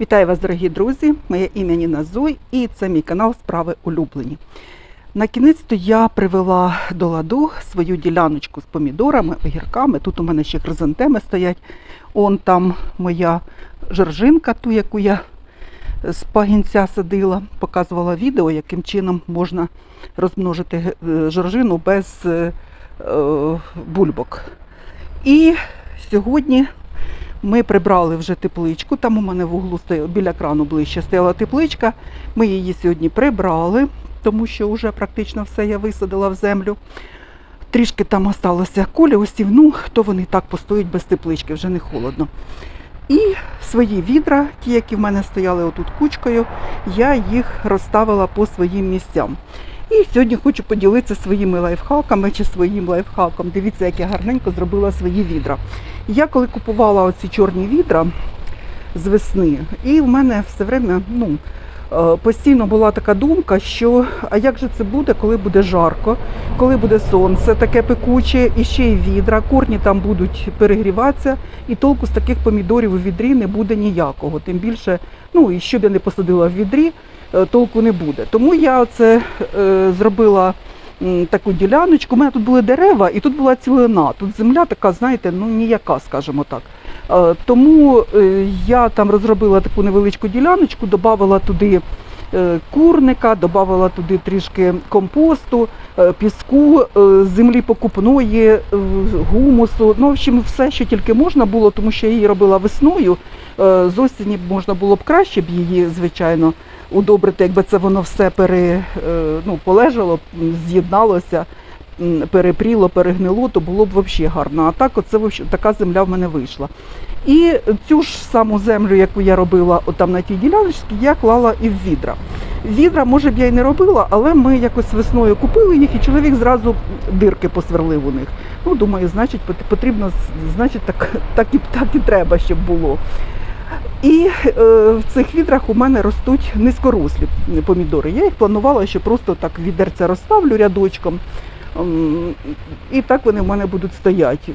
Вітаю вас, дорогі друзі! Моє ім'я Ніна Зой і це мій канал Справи улюблені. На кінець-то я привела до ладу свою діляночку з помідорами, огірками. Тут у мене ще хризантеми стоять. Он там моя жоржинка, ту, яку я з пагінця садила, показувала відео, яким чином можна розмножити е, жоржину без е, е, бульбок. І сьогодні ми прибрали вже тепличку. Там у мене в углу стояла, біля крану ближче стояла тепличка. Ми її сьогодні прибрали, тому що вже практично все я висадила в землю. Трішки там осталося коліусів, ну то вони так постоять без теплички, вже не холодно. І свої відра, ті, які в мене стояли отут кучкою, я їх розставила по своїм місцям. І сьогодні хочу поділитися своїми лайфхаками чи своїм лайфхаком. Дивіться, як я гарненько зробила свої відра. Я коли купувала оці чорні відра з весни, і в мене все время, ну, е, постійно була така думка, що а як же це буде, коли буде жарко, коли буде сонце таке пекуче, і ще й відра, корні там будуть перегріватися, і толку з таких помідорів у відрі не буде ніякого. Тим більше, ну і що б я не посадила в відрі, толку не буде. Тому я це е, зробила таку діляночку. У мене тут були дерева, і тут була цілина. Тут земля така, знаєте, ну ніяка, скажімо так. Е, Тому е, я там розробила таку невеличку діляночку, додавала туди е, курника, додавала туди трішки компосту, е, піску, е, землі покупної, е, гумусу. Ну, в общем, все, що тільки можна було, тому що я її робила весною. Е, З осені можна було б краще б її, звичайно, удобрити, якби це воно все пере, е, ну, полежало, з'єдналося, перепріло, перегнило, то було б взагалі гарно. А так, оце така земля в мене вийшла. І цю ж саму землю, яку я робила отам на тій діляночці, я клала і в відра. Відра, може б я й не робила, але ми якось весною купили їх, і чоловік зразу дирки посверлив у них. Ну, думаю, значить, потрібно, значить, так, так, і, так і треба, щоб було. І е, в цих відрах у мене ростуть низькорослі помідори. Я їх планувала, що просто так відерця розставлю рядочком. І так вони в мене будуть стояти.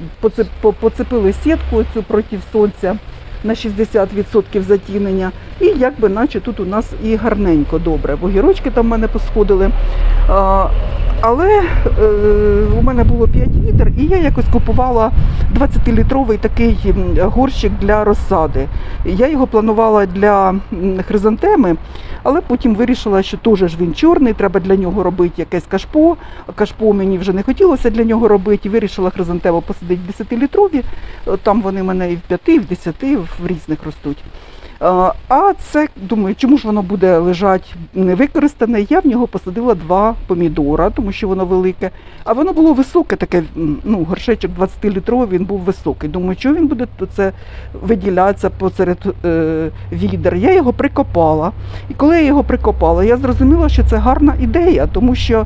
Поцепили сітку цю проти сонця на 60% затінення. І якби наче тут у нас і гарненько добре. Бо гірочки там в мене посходили. Але е, у мене було 5 відер, і я якось купувала 20-літровий такий горщик для розсади. Я його планувала для хризантеми, але потім вирішила, що теж ж він чорний, треба для нього робити якесь кашпо. Кашпо мені вже не хотілося для нього робити. Вирішила хризантему посадити в 10-літрові. Е, Там вони в мене і в 5, і в 10, в різних ростуть. А, А це думаю, чому ж воно буде лежати невикористане? Я в нього посадила два помідора, тому що воно велике. А воно було високе, таке, ну, горшечок 20-літровий, він був високий. Думаю, що він буде це виділятися посеред е, відер. Я його прикопала. І коли я його прикопала, я зрозуміла, що це гарна ідея, тому що, е,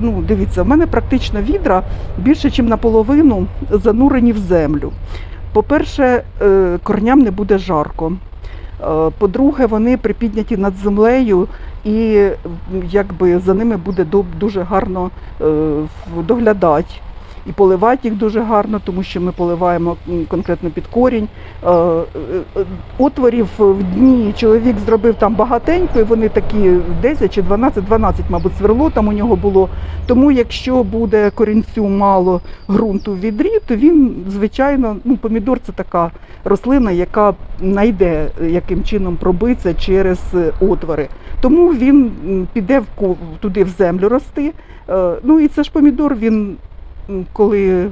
ну, дивіться, в мене практично відра більше, ніж наполовину занурені в землю. По-перше, е, корням не буде жарко. Е, По-друге, вони припідняті над землею, і якби за ними буде дуже гарно е, доглядати. І поливати їх дуже гарно, тому що ми поливаємо конкретно під корінь. Е, е, Отворів в дні чоловік зробив там багатенько, і вони такі 10 чи 12, 12, мабуть, сверло там у нього було. Тому якщо буде корінцю мало ґрунту в відрі, то він, звичайно, ну, помідор це така рослина, яка знайде, яким чином пробитися через е, отвори. Тому він піде в туди в землю рости. Ну і це ж помідор, він. Коли,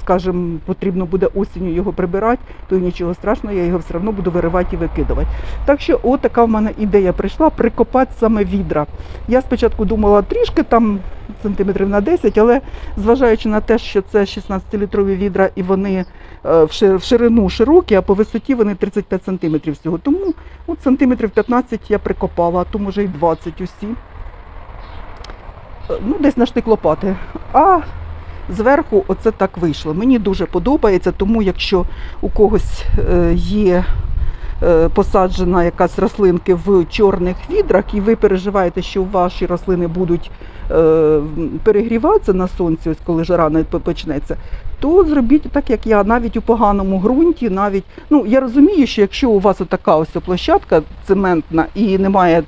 скажімо, потрібно буде осінню його прибирати, то нічого страшного, я його все одно буду виривати і викидувати. Так що от така в мене ідея прийшла прикопати саме відра. Я спочатку думала трішки там сантиметрів на 10, але зважаючи на те, що це 16-літрові відра і вони е, в ширину широкі, а по висоті вони 35 сантиметрів всього. Тому от сантиметрів 15 я прикопала, а то може і 20 усі. Е, Ну, десь на штик лопати. А зверху оце так вийшло. Мені дуже подобається, тому якщо у когось е, є е, посаджена якась рослинки в чорних відрах, і ви переживаєте, що ваші рослини будуть е, перегріватися на сонці, ось коли жара не почнеться, то зробіть так, як я, навіть у поганому ґрунті, навіть ну я розумію, що якщо у вас така ось площадка цементна і немає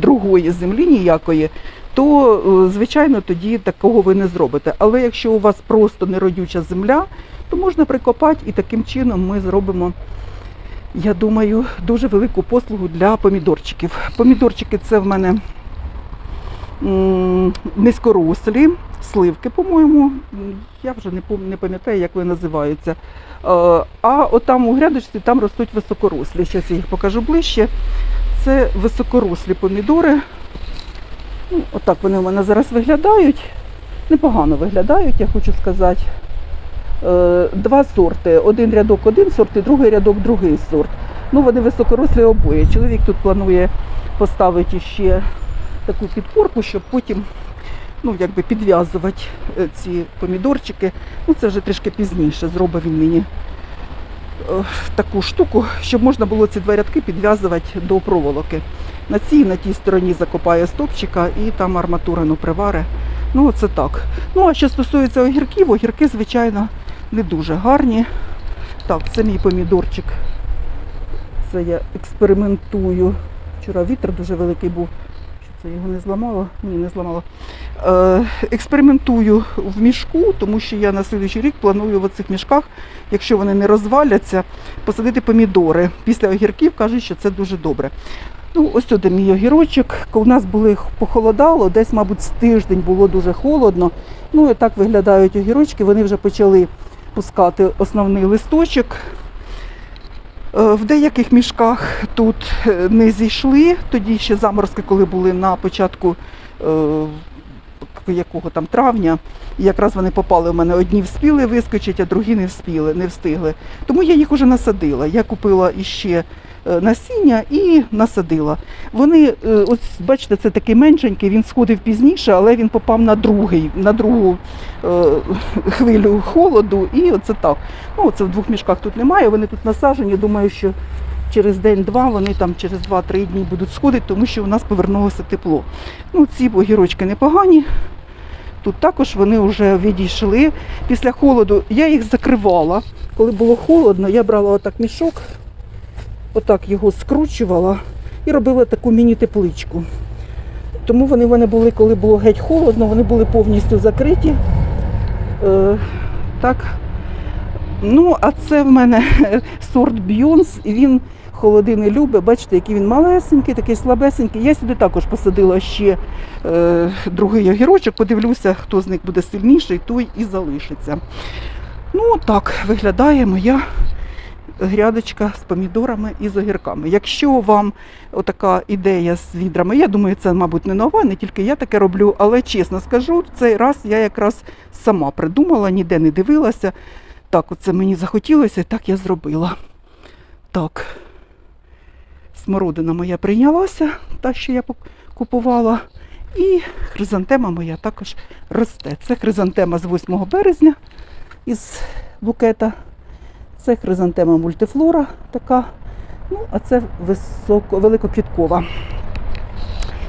другої землі ніякої, то е, звичайно тоді такого ви не зробите. Але якщо у вас просто неродюча земля, то можна прикопати і таким чином ми зробимо. Я думаю, дуже велику послугу для помідорчиків. Помідорчики це в мене низькорослі, сливки, по-моєму. Я вже не пам'ятаю, як вони називаються. Е, А отам у грядочці там ростуть високорослі. Зараз я їх покажу ближче. Це високорослі помідори. Ну, Отак вони в мене зараз виглядають. Непогано виглядають, я хочу сказати. Е, Два сорти. Один рядок один сорт і другий рядок другий сорт. Ну, вони високорослі обоє. Чоловік тут планує поставити ще таку підпорку, щоб потім ну, якби підв'язувати е, ці помідорчики. Ну, це вже трішки пізніше. Зробив він мені е, таку штуку, щоб можна було ці два рядки підв'язувати до проволоки. На цій на тій стороні закопає стопчика і там арматурину привари. Ну, це так. Ну, а що стосується огірків, огірки, звичайно, не дуже гарні. Так, це мій помідорчик. Це я експериментую. Вчора вітер дуже великий був. Це його не зламало? Ні, не зламало. Е, експериментую в мішку, тому що я на слідуючий рік планую в оцих мішках, якщо вони не розваляться, посадити помідори. Після огірків кажуть, що це дуже добре. Ну, ось сюди мій огірочок. У нас були похолодало, десь, мабуть, з тиждень було дуже холодно. Ну і так виглядають огірочки. Вони вже почали пускати основний листочок. Е, В деяких мішках тут е, не зійшли, тоді ще заморозки, коли були на початку е, якого там травня. І якраз вони попали в мене. Одні вспіли вискочити, а другі не вспіли, не встигли. Тому я їх уже насадила. Я купила іще насіння і насадила. Вони, е, ось бачите, це такий меншенький, він сходив пізніше, але він попав на другий, на другу е, хвилю холоду, і оце так. Ну, це в двох мішках тут немає. Вони тут насаджені. Думаю, що через день-два вони там через 2-3 дні будуть сходити, тому що у нас повернулося тепло. Ну, ці огірочки непогані. Тут також вони вже відійшли. Після холоду я їх закривала. Коли було холодно, я брала отак мішок, отак його скручувала і робила таку міні-тепличку. Тому вони в мене були, коли було геть холодно, вони були повністю закриті. Е, так. Ну, а це в мене сорт Бьонс, і він холоди не любить. Бачите, який він малесенький, такий слабесенький. Я сюди також посадила ще е, другий огірочок. Подивлюся, хто з них буде сильніший, той і залишиться. Ну, так виглядає моя грядочка з помідорами і з огірками. Якщо вам отака ідея з відрами, я думаю, це, мабуть, не нова, не тільки я таке роблю, але чесно скажу, цей раз я якраз сама придумала, ніде не дивилася. Так, оце мені захотілося, і так я зробила. Так. Смородина моя прийнялася, та, що я купувала. І хризантема моя також росте. Це хризантема з 8 березня із букета. Це хризантема мультифлора така. Ну, а це високо, великоквіткова.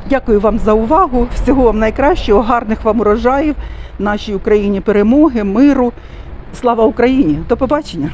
Дякую вам за увагу. Всього вам найкращого, гарних вам урожаїв, нашій Україні перемоги, миру. Слава Україні! До побачення!